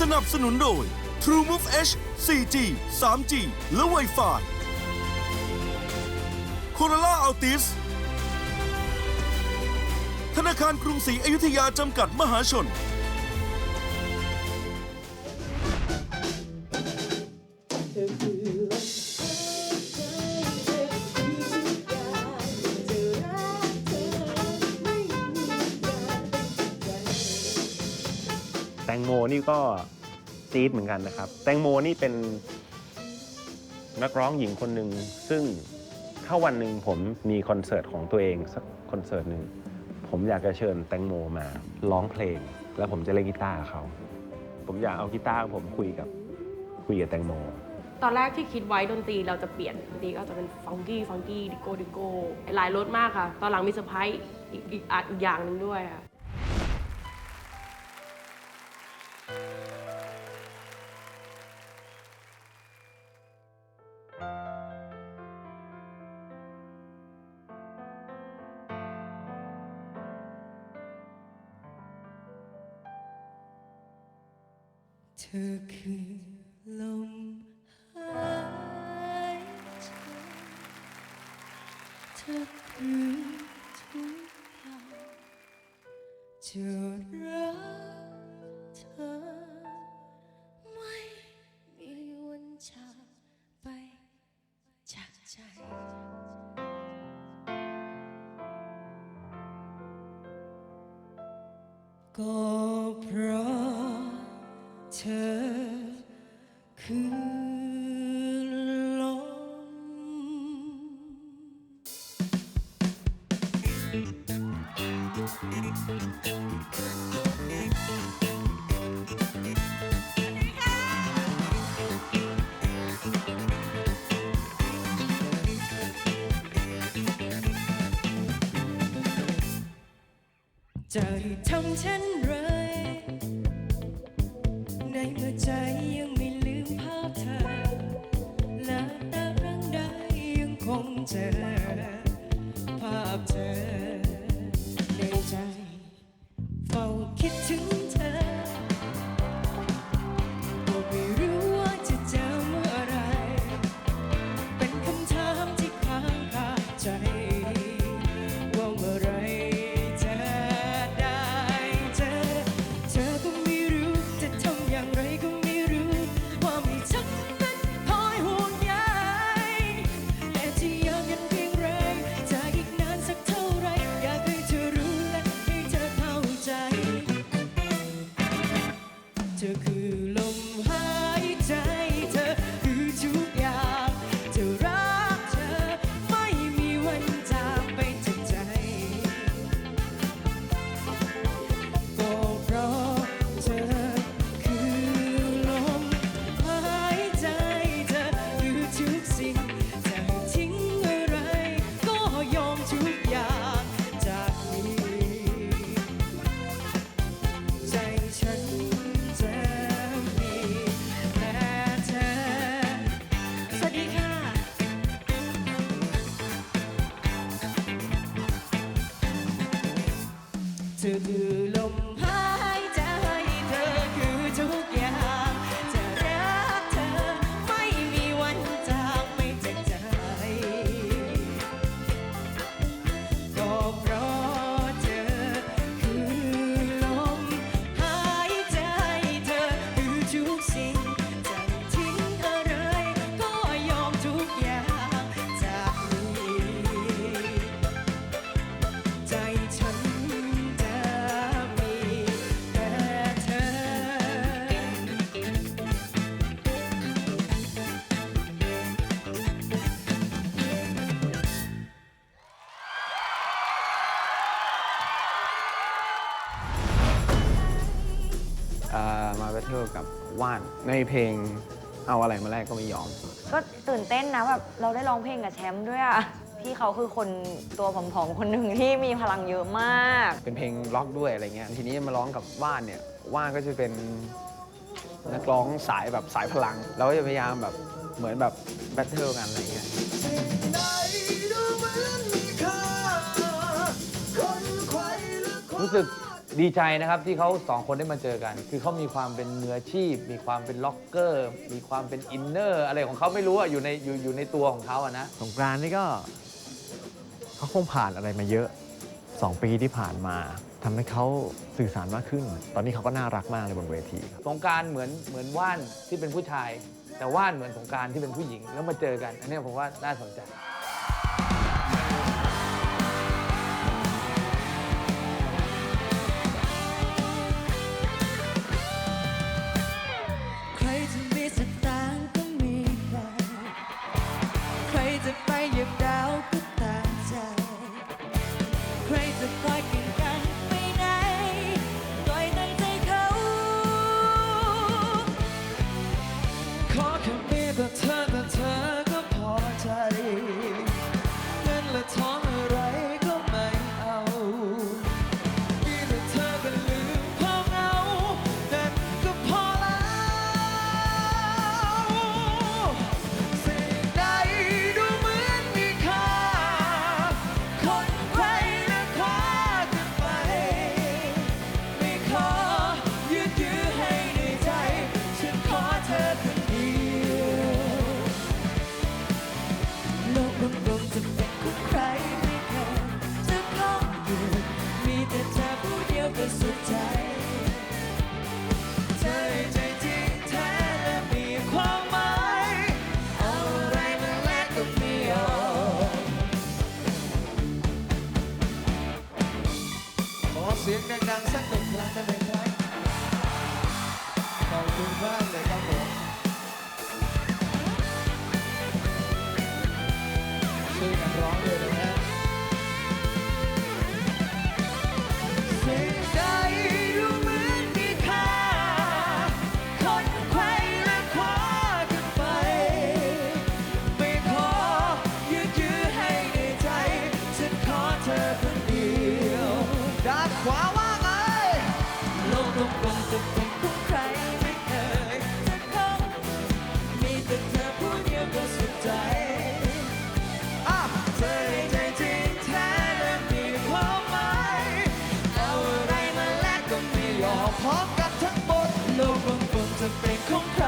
สนับสนุนโดย True Move H 4G 3G และ Wi-Fi Corolla Altis ธนาคารกรุงศรีอยุธยาจำกัดมหาชน แตงโมนี่ก็ จี๊ดเหมือนกันนะครับ แตงโมนี่เป็นนักร้องหญิงคนหนึ่งซึ่งถ้าวันหนึ่งผมมีคอนเสิร์ตของตัวเองสักคอนเสิร์ตหนึ่งผมอยากจะเชิญแตงโมมาร้องเพลง แล้วผมจะเล่นกีตาร์เขา ผมอยากเอากีตาร์ของผมคุยกับคุยกับแตงโม ตอนแรกที่คิดไว้ดนตรีเราจะเปลี่ยนดนตรีก็จะเป็นฟังกี้ฟังกี้ดิโก้ดิโก้หลายรสมากค่ะ ตอนหลังมีเซอร์ไพรส์อีกอีกอีกอย่างหนึ่งด้วยค่ะ เธอคือลมหายใจ เธอคือทุกอย่างจะรักเธอ ไม่มีวันจากไปจากใจก็เพราะ เธอ คือลมจะทำเช่นไร ในเมื่อใจยังไม่ลืมภาพเธอ และแต่ครั้งใดยังคงเจอ ภาพเธอในใจ เฝ้าคิดถึง เว่านในเพลงเอาอะไรมาแลกก็ไม่ยอม ก็ตื่นเต้นนะแบบเราได้ร้องเพลงกับแชมป์ด้วยอะพี่เขาคือคนตัวผอมๆคนหนึ่งที่มีพลังเยอะมาก เป็นเพลงล็อกด้วยอะไรเงี้ยทีนี้มาร้องกับว่านเนี่ยว่านก็จะเป็นนักร้องสายแบบสายพลัง เราก็จะพยายามแบบเหมือนแบบแบทเทิลกันอะไรเงี้ยรู้สึก ดีใจนะครับที่เขาสองคนได้มาเจอกัน คือเขามีความเป็นมืออาชีพ มีความเป็นล็อกเกอร์ มีความเป็นอินเนอร์อะไรของเขาไม่รู้อะอยู่ในอยู่อยู่ในตัวของเขาอะนะ สงกรานต์นี่ก็เขาคงผ่านอะไรมาเยอะ 2 ปีที่ผ่านมาทำให้เขาสื่อสารมากขึ้น ตอนนี้เขาก็น่ารักมากเลยบนเวทีครับสงกรารเหมือนเหมือนว่านที่เป็นผู้ชาย แต่ว่านเหมือนสงกรารที่เป็นผู้หญิงแล้วมาเจอกัน อันเนี้ยผมว่าน่าสนใจ ใค พร้อมกันทั้งหมดโลกบนบนจะเป็นของใคร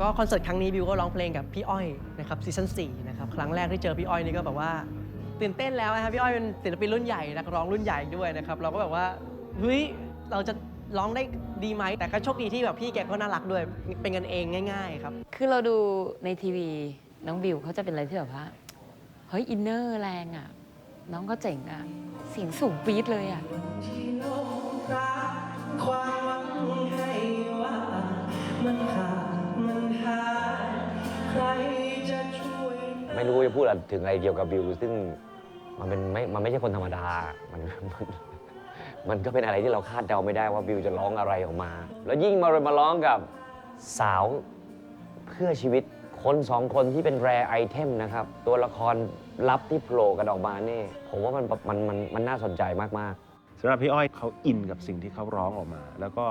ก็คอนเสิร์ตครั้งนี้บิวก็ร้องเพลงกับพี่อ้อยนะครับซีซั่น4นะครับครั้งแรกที่เจอพี่อ้อยนี่ก็แบบว่าตื่นเต้นแล้วนะครับพี่อ้อยเป็นศิลปินรุ่นใหญ่นักร้องรุ่นใหญ่ด้วยนะครับเราก็แบบว่าเฮ้ยเราจะร้องได้ดีไหมแต่ก็โชคดีที่แบบพี่แกก็น่ารักด้วยเป็นกันเองง่าย ๆ ครับ คือเราดูในทีวีน้องบิวเขาจะเป็นอะไรที่แบบว่าเฮ้ยอินเนอร์แรงอะน้องก็เจ๋งอะเสียงสูงปี๊ดเลยอะ ไม่รู้จะพูดอะไรถึงอะไรเกี่ยวกับบิวซึ่งมันเป็นไม่ มันไม่ใช่คนธรรมดา มันมันมันก็เป็นอะไรที่เราคาดเดาไม่ได้ว่าบิวจะร้องอะไรออกมา แล้วยิ่งมามาร้องกับสาวเพื่อชีวิตคนสองคนที่เป็นแรไอเทมนะครับ ตัวละครลับที่โผล่กันออกมานี่ยผมว่ามันมันมันมันน่าสนใจมากๆสำหรับพี่อ้อยเขาอินกับสิ่งที่เขาร้องออกมา แล้วก็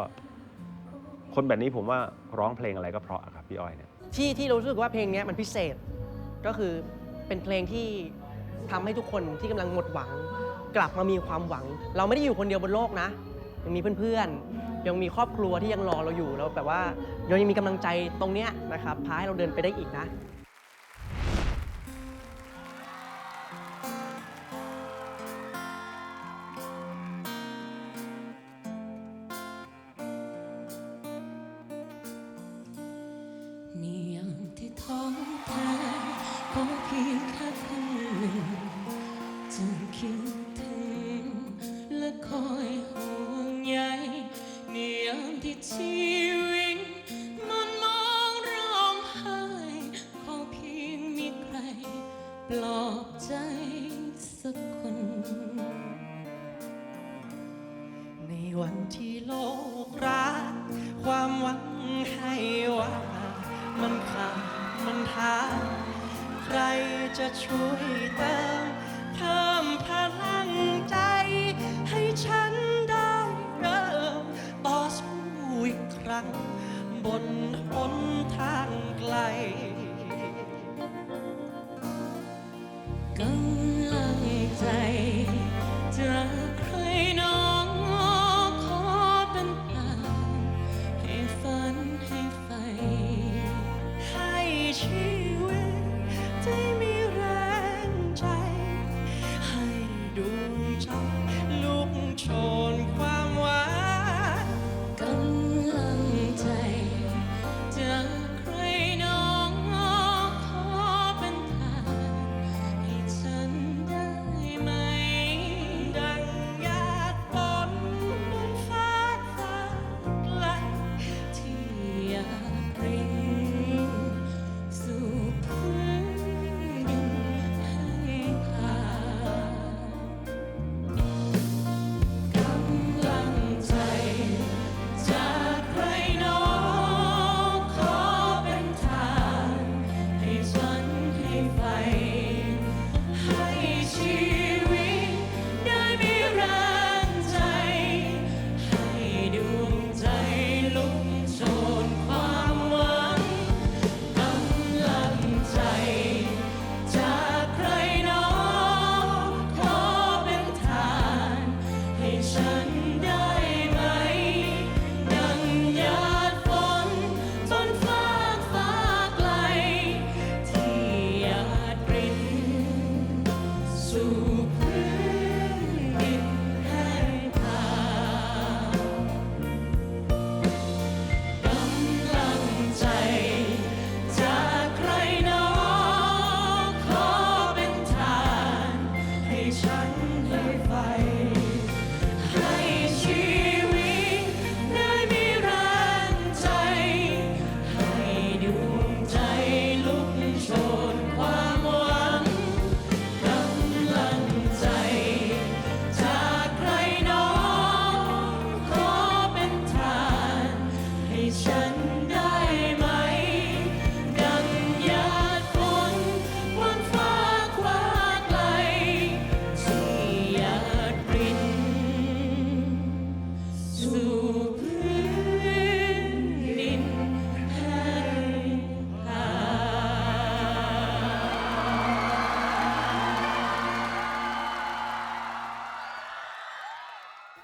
คนแบบนี้ผมว่าร้องเพลงอะไรก็เพราะอะครับพี่อ้อยเนี่ย ที่ที่รู้สึกว่าเพลงนี้มันพิเศษ ก็คือเป็นเพลงที่ทำให้ทุกคนที่กำลังหมดหวัง กลับมามีความหวัง เราไม่ได้อยู่คนเดียวบนโลกนะยังมีเพื่อนๆ ยังมีครอบครัวที่ยังรอเราอยู่แล้วแบบว่ายังมีกำลังใจตรงเนี้ยนะครับพาให้เราเดินไปได้อีกนะามที่ชีวิตมันมองร้องไห้ขอเพียงมีใคร ปลอบใจสักคน ในวันที่โลกรักความหวังให้ว่า มันขาดมันหาใครจะช่วย อีกครั้งบนหนทางไกล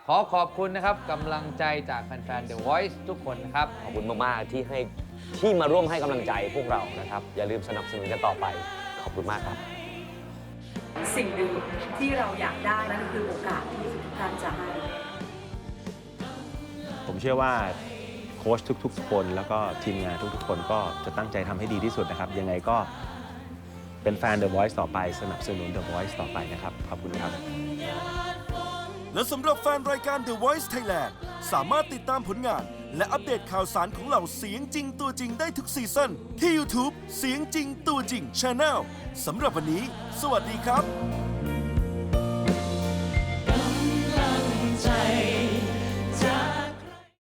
ขอขอบคุณนะครับกำลังใจจากแฟนๆ The Voice ทุกคนนะครับ ขอบคุณมากๆที่ให้ที่มาร่วมให้กำลังใจพวกเรานะครับ อย่าลืมสนับสนุนกันต่อไป ขอบคุณมากครับ สิ่งหนึ่งที่เราอยากได้นั่นคือโอกาสที่ทุกท่านจะให้ ผมเชื่อว่าโค้ชทุกๆ คน แล้วก็ทีมงานทุกๆ คนก็จะตั้งใจทำให้ดีที่สุดนะครับ ยังไงก็เป็นแฟน The Voice ต่อไป สนับสนุน The Voice ต่อไปนะครับ ขอบคุณครับ และสำหรับแฟนรายการ The Voice Thailand สามารถติดตามผลงาน และอัปเดตข่าวสารของเหล่าเสียงจริงตัวจริงได้ทุกซีซั่นที่ YouTube เสียงจริงตัวจริง Channel สำหรับวันนี้ สวัสดีครับ ใจ